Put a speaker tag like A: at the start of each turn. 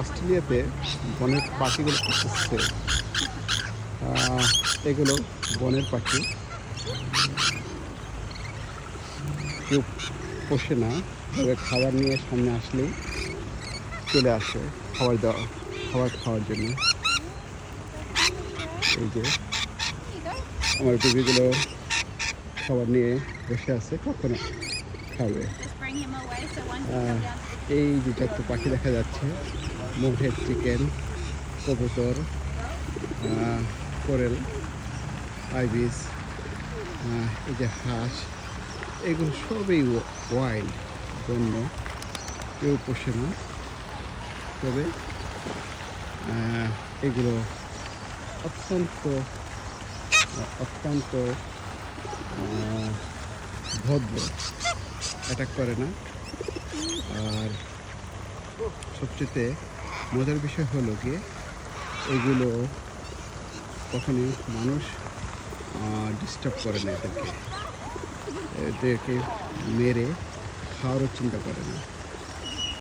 A: অস্ট্রেলিয়াতে বনের পাখিগুলো আসছে। এগুলো বনের পাখি। কেউ পোষে না, তবে খাবার নিয়ে সামনে আসলেই চলে আসে খাবার দেওয়া, খাবার খাওয়ার জন্য। এই যে, আমার বেবিগুলো খাবার নিয়ে বসে আছে, কখনো খাবে. এই যে যত পাখি দেখা যাচ্ছে। মোহের চিকেন কবুতর কোরেল আইবিস এই যে হাঁস, এগুলো সবই ওয়াইল্ড বন্য, কেউ পোষে না। তবে এগুলো অত্যন্ত অত্যন্ত ভদ্র। অ্যাটাক করে না। আর সবচেয়ে মজার বিষয় হলো গিয়ে এগুলো কখনই মানুষ ডিস্টার্ব করে না এদেরকে। এদেরকে মেরে খাওয়ারও চিন্তা করে না।